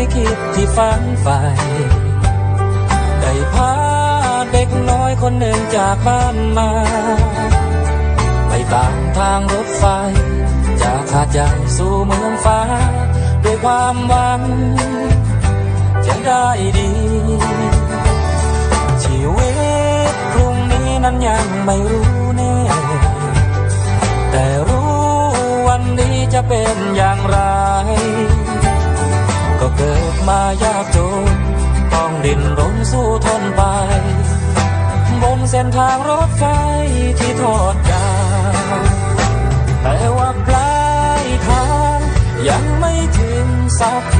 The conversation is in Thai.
ที่คิดที่ฝันใฝ่ได้พาเด็กน้อยคนหนึ่งจากบ้านมา ไปตามทางรถไฟ จากหาดใหญ่สู่เมืองฟ้า ด้วยความหวัง จะได้ดี ชีวิตพรุ่งนี้นั้นยังไม่รู้ายากจนต้องดินรนสู้ทนไป บนเส้นทางรถไฟที่ทอดยาวแต่ว่าปลายทางยังไม่ถึงสักที